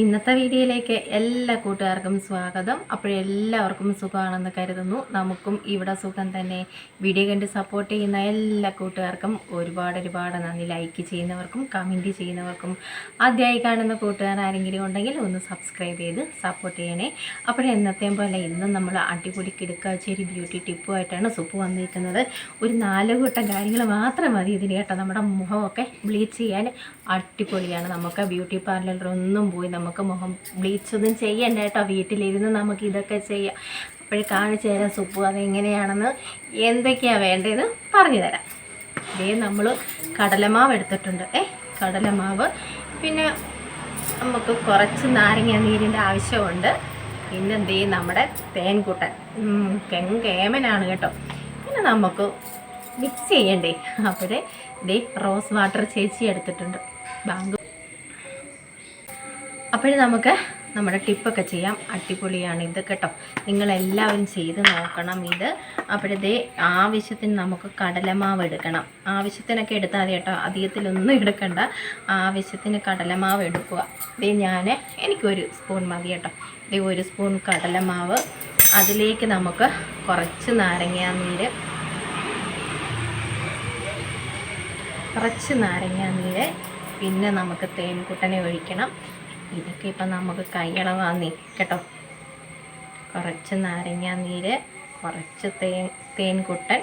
ഇന്നത്തെ വീഡിയോയിലേക്ക് എല്ലാ കൂട്ടുകാർക്കും സ്വാഗതം. അപ്പോഴെല്ലാവർക്കും സുഖമാണെന്ന് കരുതുന്നു. നമുക്കും ഇവിടെ സുഖം തന്നെ. വീഡിയോ കണ്ട് സപ്പോർട്ട് ചെയ്യുന്ന എല്ലാ കൂട്ടുകാർക്കും ഒരുപാട് ഒരുപാട് നന്ദി. ലൈക്ക് ചെയ്യുന്നവർക്കും കമന്റ് ചെയ്യുന്നവർക്കും ആദ്യമായി കാണുന്ന കൂട്ടുകാർ ആരെങ്കിലും ഉണ്ടെങ്കിൽ ഒന്ന് സബ്സ്ക്രൈബ് ചെയ്ത് സപ്പോർട്ട് ചെയ്യണേ. അപ്പോൾ എന്നത്തെയും പോലെ ഇന്ന് നമ്മൾ അടിപൊളി കിടുക്കാച്ചേരി ബ്യൂട്ടി ടിപ്പുമായിട്ടാണ് സുപ്പ് വന്നിരിക്കുന്നത്. ഒരു നാല് കൂട്ടം കാര്യങ്ങൾ മാത്രം മതി ഇതിന് കേട്ടോ. നമ്മുടെ മുഖമൊക്കെ ബ്ലീച്ച് ചെയ്യാൻ അടിപൊളിയാണ്. നമുക്ക് ബ്യൂട്ടി പാർലറിലൊന്നും പോയി നമുക്ക് മുഖം ബ്ലീച്ച് ഒന്നും ചെയ്യണ്ട കേട്ടോ. വീട്ടിലിരുന്ന് നമുക്ക് ഇതൊക്കെ ചെയ്യാം. അപ്പോൾ കാണിച്ചു തരാം സുപ്പ് അതെങ്ങനെയാണെന്ന് എന്തൊക്കെയാണ് വേണ്ടതെന്ന് പറഞ്ഞു തരാം. ഇതേ നമ്മൾ കടലമാവ് എടുത്തിട്ടുണ്ട്. ഏ കടലമാവ്. പിന്നെ നമുക്ക് കുറച്ച് നാരങ്ങ നീരിന്റെ ആവശ്യമുണ്ട്. പിന്നെ എന്ത് ചെയ്യും നമ്മുടെ തേൻകൂട്ടൻ. തെങ്ങ് കേമനാണ് കേട്ടോ. പിന്നെ നമുക്ക് മിക്സ് ചെയ്യണ്ടേ. അപ്പോഴേ ദേ റോസ് വാട്ടർ ചേച്ചി എടുത്തിട്ടുണ്ട്. ബാങ്ക് അപ്പോഴേ നമുക്ക് നമ്മുടെ ടിപ്പൊക്കെ ചെയ്യാം. അടിപൊളിയാണ് ഇത് കേട്ടോ. നിങ്ങളെല്ലാവരും ചെയ്ത് നോക്കണം ഇത്. അപ്പോഴത്തെ ആവശ്യത്തിന് നമുക്ക് കടലമാവ് എടുക്കണം. ആവശ്യത്തിനൊക്കെ എടുത്താൽ മതി കേട്ടോ. അധികത്തിലൊന്നും എടുക്കണ്ട. ആവശ്യത്തിന് കടലമാവ് എടുക്കുക. ഇതേ ഞാൻ എനിക്കൊരു സ്പൂൺ മതി കേട്ടോ. ഇതേ ഒരു സ്പൂൺ കടലമാവ്. അതിലേക്ക് നമുക്ക് കുറച്ച് നാരങ്ങാനീര് കുറച്ച് നാരങ്ങാനീര് പിന്നെ നമുക്ക് തേൻകുട്ടനെ ഒഴിക്കണം. ഇതൊക്കെ ഇപ്പം നമുക്ക് കൈയളവാന്നേ കേട്ടോ. കുറച്ച് നാരങ്ങ നീര് കുറച്ച് തേൻ തേൻകുട്ടൻ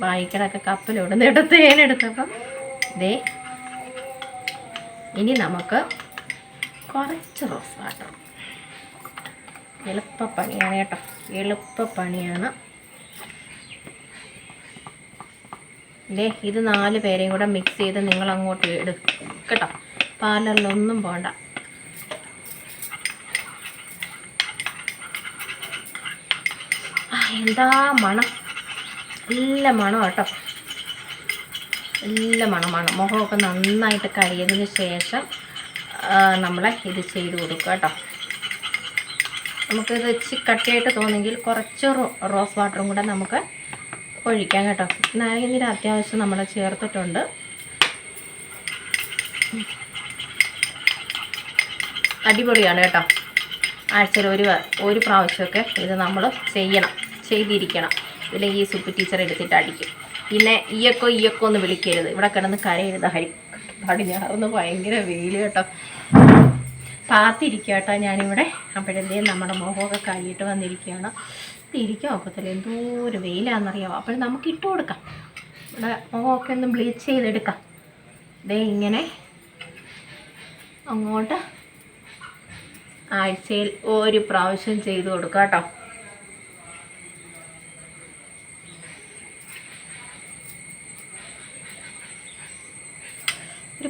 വായിക്കടൊക്കെ കപ്പലിടുന്ന കേട്ടോ തേനെടുത്തപ്പം. ദേ ഇനി നമുക്ക് കുറച്ച് റോസ് വാട്ടർ എളുപ്പപ്പണിയാണ് കേട്ടോ എളുപ്പപ്പണിയാണ്. ദേ ഇത് നാല് പേരെയും കൂടെ മിക്സ് ചെയ്ത് നിങ്ങൾ അങ്ങോട്ട് ഇട് കേട്ടോ. പാർലറിലൊന്നും പോണ്ട. എന്താ മണം? നല്ല മണം കേട്ടോ നല്ല മണമാണ് മുഖമൊക്കെ നന്നായിട്ട് കഴിയതിന് ശേഷം നമ്മൾ ഇത് ചെയ്ത് കൊടുക്കുക കേട്ടോ. നമുക്കിത് വെച്ച് കട്ടിയായിട്ട് തോന്നുമെങ്കിൽ കുറച്ച് റോസ് വാട്ടറും കൂടെ നമുക്ക് ഒഴിക്കാം കേട്ടോ. നാരങ്ങനീര് അത്യാവശ്യം നമ്മൾ ചേർത്തിട്ടുണ്ട്. അടിപൊളിയാണ് കേട്ടോ. ആഴ്ചയിൽ ഒരു ഒരു പ്രാവശ്യമൊക്കെ ഇത് നമ്മൾ ചെയ്യണം. ചെയ്തിരിക്കണം. ഇല്ലെങ്കിൽ ഈ സൂപ്പ് ടീച്ചർ എടുത്തിട്ട് അടിക്കും. പിന്നെ ഈയക്കോ ഈയക്കോ എന്ന് വിളിക്കരുത്. ഇവിടെ കിടന്ന് കരയരുത്. ഹരി പടിഞ്ഞാറുന്ന് ഭയങ്കര വെയിൽ കേട്ടോ. കാത്തിരിക്കുക കേട്ടോ ഞാനിവിടെ. അപ്പോഴല്ലേ നമ്മുടെ മുഖമൊക്കെ കഴിയിട്ട് വന്നിരിക്കുകയാണ്. ഇരിക്കാൻ ഒക്കത്തില്ല. എന്തോ ഒരു വെയിലാണെന്നറിയാമോ അപ്പോൾ നമുക്ക് ഇട്ട് കൊടുക്കാം. ഇവിടെ മുഖമൊക്കെ ഒന്ന് ബ്ലീച്ച് ചെയ്തെടുക്കാം. ഇതേ ഇങ്ങനെ അങ്ങോട്ട് ആഴ്ചയിൽ ഒരു പ്രാവശ്യം ചെയ്ത് കൊടുക്കാം കേട്ടോ.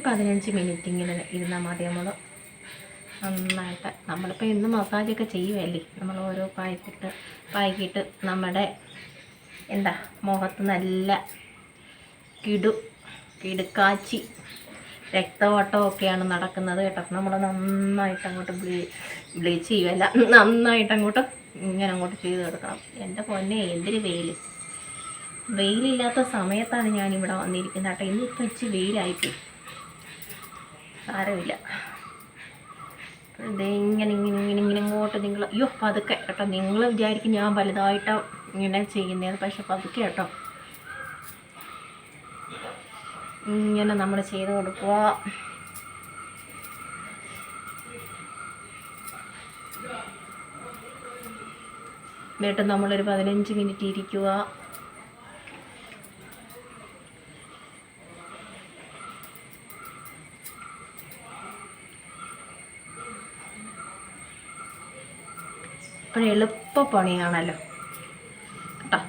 പതിനഞ്ച് മിനിറ്റ് ഇങ്ങനെ ഇരുന്നാൽ മതി നമ്മൾ നന്നായിട്ട്. നമ്മളിപ്പോൾ ഇന്ന് മസാജൊക്കെ ചെയ്യുമല്ലേ നമ്മൾ ഓരോ പായ്ക്കിട്ട് പായ്ക്കിട്ട് നമ്മുടെ എന്താ മുഖത്ത് നല്ല കിടു കിടുക്കാച്ചി രക്തവോട്ടമൊക്കെയാണ് നടക്കുന്നത് കേട്ടോ. നമ്മൾ നന്നായിട്ട് അങ്ങോട്ട് ബ്ലീ ബ്ലീച്ച് ചെയ്യുമല്ല നന്നായിട്ട് അങ്ങോട്ട് ഇങ്ങനെ അങ്ങോട്ട് ചെയ്ത് കൊടുക്കണം. എന്റെ പൊന്നെ എന്തിന് വെയിൽ വെയിലില്ലാത്ത സമയത്താണ് ഞാനിവിടെ വന്നിരിക്കുന്നത് കേട്ടോ. ഇന്നിപ്പോൾ ഇച്ചിരി വെയിലായിപ്പോയി. സാരമില്ല. ഇങ്ങനെ ഇങ്ങനെ ഇങ്ങനെ ഇങ്ങനെ ഇങ്ങോട്ട് നിങ്ങൾ അയ്യോ പതുക്കെ കേട്ടോ. നിങ്ങൾ വിചാരിക്കും ഞാൻ വലുതായിട്ടോ ഇങ്ങനെ ചെയ്യുന്നത് പക്ഷെ പതുക്കെ കേട്ടോ. ഇങ്ങനെ നമ്മൾ ചെയ്ത് കൊടുക്കുക. എന്നിട്ട് നമ്മളൊരു പതിനഞ്ച് മിനിറ്റ് ഇരിക്കുക. അപ്പോൾ എളുപ്പപ്പണിയാണല്ലോ കേട്ടോ?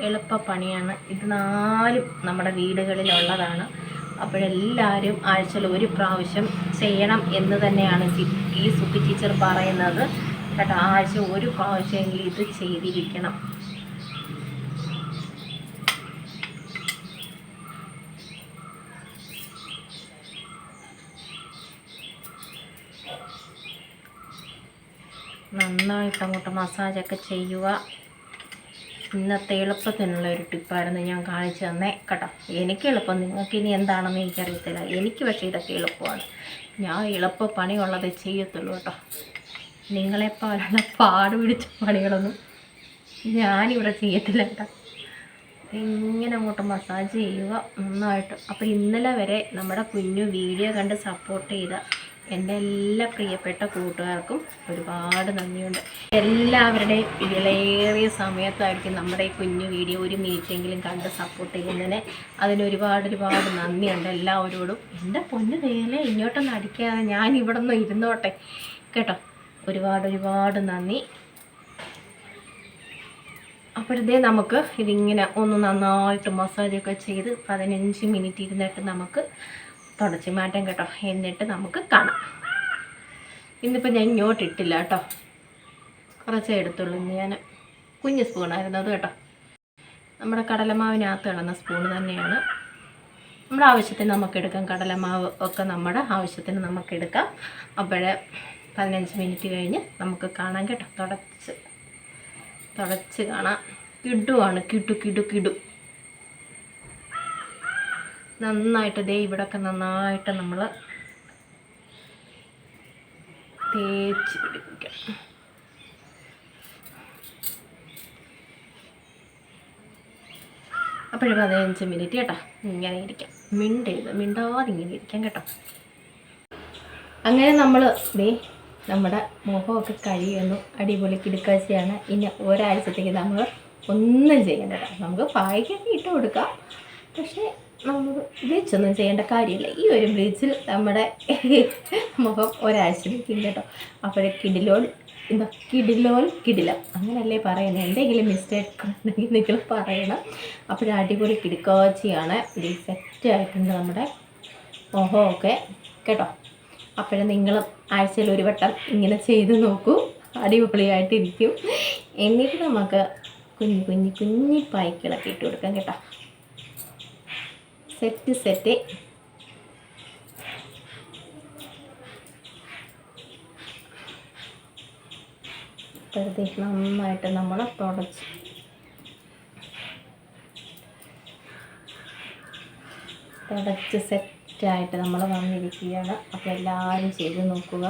എളുപ്പ പണിയാണ്. ഇത് നാലും നമ്മുടെ വീടുകളിലുള്ളതാണ്. അപ്പോഴെല്ലാവരും ആഴ്ചയിൽ ഒരു പ്രാവശ്യം ചെയ്യണം എന്ന് തന്നെയാണ് ഈ സുഖി ടീച്ചർ പറയുന്നത്. കേട്ടോ ആഴ്ച ഒരു പ്രാവശ്യമെങ്കിലും ഇത് ചെയ്തിരിക്കണം. നന്നായിട്ട് അങ്ങോട്ട് മസാജൊക്കെ ചെയ്യുക. ഇന്നത്തെ എളുപ്പത്തിനുള്ള ഒരു ടിപ്പായിരുന്നു ഞാൻ കാണിച്ചു തന്നേ കേട്ടോ. എനിക്ക് എളുപ്പം നിങ്ങൾക്ക് ഇനി എന്താണെന്ന് എനിക്കറിയത്തില്ല. എനിക്ക് പക്ഷേ ഇതൊക്കെ എളുപ്പമാണ്. ഞാൻ എളുപ്പ പണിയുള്ളത് ചെയ്യത്തുള്ളൂ കേട്ടോ. നിങ്ങളെപ്പോലുള്ള പാട് പിടിച്ച പണികളൊന്നും ഞാനിവിടെ ചെയ്യത്തില്ല കേട്ടോ. ഇങ്ങനെ അങ്ങോട്ട് മസാജ് ചെയ്യുക നന്നായിട്ട്. അപ്പോൾ ഇന്നലെ വരെ നമ്മുടെ കുഞ്ഞു വീഡിയോ കണ്ട് സപ്പോർട്ട് ചെയ്ത എന്റെ എല്ലാ പ്രിയപ്പെട്ട കൂട്ടുകാർക്കും ഒരുപാട് നന്ദിയുണ്ട്. എല്ലാവരുടെയും വിലയേറിയ സമയത്തായിരിക്കും നമ്മുടെ ഈ കുഞ്ഞു വീഡിയോ ഒരു മിനിറ്റെങ്കിലും കണ്ട് സപ്പോർട്ട് ചെയ്യുന്നതിന്. അതിന് ഒരുപാട് നന്ദിയുണ്ട് എല്ലാവരോടും. എന്റെ പൊന്ന് തേയില ഇങ്ങോട്ടൊന്നും അടിക്കാതെ ഞാൻ ഇവിടെ നിന്ന് ഇരുന്നോട്ടെ. കേട്ടോ? ഒരുപാട് ഒരുപാട് നന്ദി. അപ്പോഴത്തേ നമുക്ക് ഇതിങ്ങനെ ഒന്ന് നന്നായിട്ട് മസാജൊക്കെ ചെയ്ത് പതിനഞ്ച് മിനിറ്റ് ഇരുന്നിട്ട് നമുക്ക് തുടച്ച് മാറ്റാം കേട്ടോ. എന്നിട്ട് നമുക്ക് കാണാം. ഇന്നിപ്പോൾ ഞാൻ ഇങ്ങോട്ട് ഇട്ടില്ല കേട്ടോ. കുറച്ചേ എടുത്തുള്ളൂ ഞാൻ കുഞ്ഞ് സ്പൂണായിരുന്നു അത് കേട്ടോ. നമ്മുടെ കടലമാവിനകത്ത് കിടന്ന സ്പൂൺ തന്നെയാണ്. നമ്മുടെ ആവശ്യത്തിന് നമുക്ക് എടുക്കാം. കടലമാവ് ഒക്കെ നമ്മുടെ ആവശ്യത്തിന് നമുക്ക് എടുക്കാം. അപ്പോഴേ പതിനഞ്ച് മിനിറ്റ് കഴിഞ്ഞ് നമുക്ക് കാണാം കേട്ടോ. തുടച്ച്. തുടച്ച് കാണാം. കിടുവാണ്. കിടു കിടു കിടു. നന്നായിട്ട് ദേ ഇവിടൊക്കെ നന്നായിട്ട് നമ്മൾ തേച്ച് പിടിപ്പിക്കാം. അപ്പോഴും പതിനഞ്ച് മിനിറ്റ് കേട്ടോ. ഇങ്ങനെ ഇരിക്കാം. മിണ്ടരുത് മിണ്ടാതെ ഇങ്ങനെ ഇരിക്കാം കേട്ടോ. അങ്ങനെ നമ്മൾ ദേ നമ്മുടെ മുഖമൊക്കെ കഴിയുന്നു. അടിപൊളി കിടുക്കാഴ്ചയാണ്. ഇനി ഒരാഴ്ചത്തേക്ക് നമ്മൾ ഒന്നും ചെയ്യേണ്ട നമുക്ക് പായ്ക്കൊക്കെ ഇട്ട് കൊടുക്കാം. പക്ഷേ നമുക്ക് ബ്ലീച്ചൊന്നും ചെയ്യേണ്ട കാര്യമില്ല. ഈ ഒരു ബ്ലീച്ചിൽ നമ്മുടെ മുഖം ഒരാഴ്ച ഇല്ല കേട്ടോ. അപ്പോഴേ കിടിലോൾ എന്താ കിടിലോൽ കിടിലം. അങ്ങനല്ലേ പറയുന്നത്. എന്തെങ്കിലും മിസ്റ്റേക്ക് ഉണ്ടെങ്കിൽ നിങ്ങൾ പറയണം. അപ്പോഴേ അടിപൊളി കിടുക്കാച്ചിയാണ്. ഇത് സെറ്റ് ആയിട്ടുണ്ട് നമ്മുടെ മുഖമൊക്കെ കേട്ടോ. അപ്പോഴേ നിങ്ങൾ ആഴ്ചയിൽ ഒരു വട്ടം ഇങ്ങനെ ചെയ്ത് നോക്കൂ. അടിപൊളിയായിട്ടിരിക്കും. എന്നിട്ട് നമുക്ക് കുഞ്ഞു കുഞ്ഞു കുഞ്ഞി പായ്ക്കളൊക്കെ ഇട്ട് കൊടുക്കാം കേട്ടോ. Set set. അപ്പോഴത്തേക്ക് നന്നായിട്ട് നമ്മൾ തുടച്ച്. തുടച്ച് സെറ്റായിട്ട് നമ്മൾ വന്നിരിക്കുകയാണ്. അപ്പോൾ എല്ലാവരും ചെയ്ത് നോക്കുക.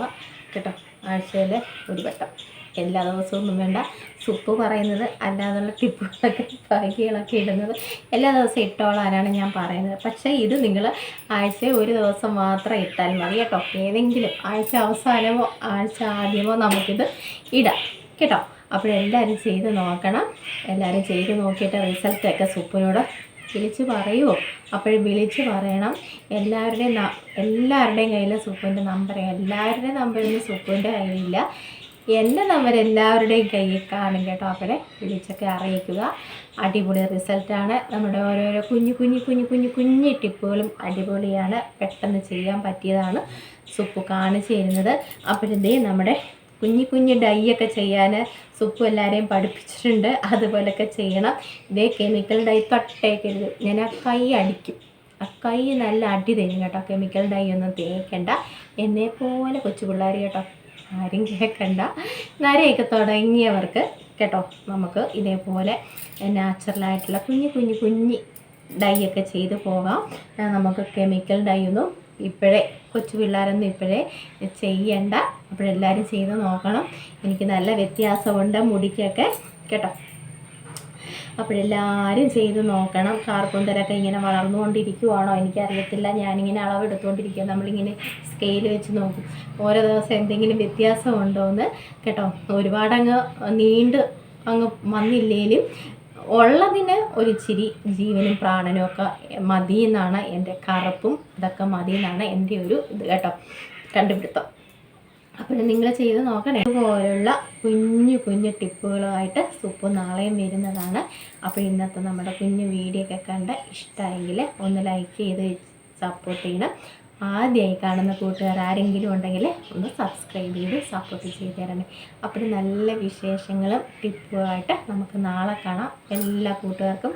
കേട്ടോ ആഴ്ചയിൽ ഒരു വട്ടം. എല്ലാ ദിവസവും ഒന്നും വേണ്ട. സുപ്പ് പറയുന്നത് അല്ലാതുള്ള ടിപ്പുകളൊക്കെ ബാക്കികളൊക്കെ ഇടുന്നത്. എല്ലാ ദിവസവും ഇട്ടോളാനാണ് ഞാൻ പറയുന്നത്. പക്ഷേ ഇത് നിങ്ങൾ ആഴ്ച ഒരു ദിവസം മാത്രം ഇട്ടാൽ മതി കേട്ടോ. ഏതെങ്കിലും ആഴ്ച അവസാനമോ ആഴ്ച ആദ്യമോ നമുക്കിത് ഇടാം. കേട്ടോ? അപ്പോൾ അപ്പോഴെല്ലാവരും ചെയ്ത് നോക്കണം. എല്ലാവരും ചെയ്ത് നോക്കിയിട്ട് റിസൾട്ടൊക്കെ സൂപ്പിനോട് വിളിച്ച് പറയുമോ അപ്പോൾ വിളിച്ച് പറയണം. എല്ലാവരുടെയും എല്ലാവരുടെയും കയ്യിൽ സൂപ്പിന്റെ നമ്പർ എല്ലാവരുടെയും നമ്പറിൽ സൂപ്പിന്റെ കയ്യിലില്ല. എന്റെ നമ്പർ എല്ലാവരുടെയും കയ്യിൽ കാണും കേട്ടോ. അവരെ വിളിച്ചൊക്കെ അറിയിക്കുക. അടിപൊളി റിസൾട്ടാണ് നമ്മുടെ ഓരോരോ കുഞ്ഞു കുഞ്ഞു കുഞ്ഞു കുഞ്ഞു കുഞ്ഞു ടിപ്പുകളും അടിപൊളിയാണ്. പെട്ടെന്ന് ചെയ്യാൻ പറ്റിയതാണ്. സുപ്പ് കാണിച്ചു തരുന്നത് അപ്പോഴത്തേ നമ്മുടെ കുഞ്ഞു കുഞ്ഞു ഡൈ ഒക്കെ ചെയ്യാൻ സുപ്പ് എല്ലാവരെയും പഠിപ്പിച്ചിട്ടുണ്ട്. അതുപോലൊക്കെ ചെയ്യണം. ഇതേ കെമിക്കൽ ഡൈ തൊട്ടേക്കരുത് ഞാൻ ആ കൈ അടിക്കും. ആ കൈ നല്ല അടി തരും കേട്ടോ. കെമിക്കൽ ഡൈ ഒന്നും തേക്കണ്ട. എന്നെ പോലെ കൊച്ചു പിള്ളേർ കേട്ടോ. ആരും കേൾക്കണ്ട നരയൊക്കെ തുടങ്ങിയവർക്ക് കേട്ടോ നമുക്ക് ഇതേപോലെ നാച്ചുറലായിട്ടുള്ള കുഞ്ഞു കുഞ്ഞു കുഞ്ഞി ഡൈ ഒക്കെ ചെയ്ത് പോകാം. നമുക്ക് കെമിക്കൽ ഡൈ ഒന്നും ഇപ്പോഴേ കൊച്ചു പിള്ളേരൊന്നും ഇപ്പോഴേ ചെയ്യണ്ട. അപ്പോഴെല്ലാവരും ചെയ്ത് നോക്കണം. എനിക്ക് നല്ല വ്യത്യാസമുണ്ട് മുടിക്കൊക്കെ. കേട്ടോ അപ്പോഴെല്ലാവരും ചെയ്ത് നോക്കണം. കാർക്കുന്തരൊക്കെ ഇങ്ങനെ വളർന്നുകൊണ്ടിരിക്കുവാണോ? എനിക്കറിയത്തില്ല. ഞാനിങ്ങനെ അളവെടുത്തുകൊണ്ടിരിക്കുക നമ്മളിങ്ങനെ സ്കെയിൽ വെച്ച് നോക്കും. ഓരോ ദിവസം എന്തെങ്കിലും വ്യത്യാസമുണ്ടോ എന്ന് കേട്ടോ. ഒരുപാടങ്ങ് നീണ്ട് അങ്ങ് വന്നില്ലേലും ഉള്ളതിന് ഒരു ചിരി ജീവനും പ്രാണനും ഒക്കെ മതിയെന്നാണ് എന്റെ കറുപ്പും ഇതൊക്കെ മതിയെന്നാണ് എന്റെ ഒരു ഇത് കേട്ടോ. കണ്ടുപിടുത്തം. അപ്പോൾ നിങ്ങൾ ചെയ്ത് നോക്കണേ ഇതുപോലുള്ള കുഞ്ഞു കുഞ്ഞു ടിപ്പുകളുമായിട്ട് സൂപ്പ് നാളെയും വരുന്നതാണ്. അപ്പോൾ ഇന്നത്തെ നമ്മുടെ കുഞ്ഞു വീഡിയോ ഒക്കെ കണ്ട് ഇഷ്ടമായെങ്കിൽ ഒന്ന് ലൈക്ക് ചെയ്ത് സപ്പോർട്ട് ചെയ്യണം. ആദ്യമായി കാണുന്ന കൂട്ടുകാർ ആരെങ്കിലും ഉണ്ടെങ്കിൽ ഒന്ന് സബ്സ്ക്രൈബ് ചെയ്ത് സപ്പോർട്ട് ചെയ്ത് തരണേ. അപ്പോൾ നല്ല വിശേഷങ്ങളും ടിപ്പുമായിട്ട് നമുക്ക് നാളെ കാണാം. എല്ലാ കൂട്ടുകാർക്കും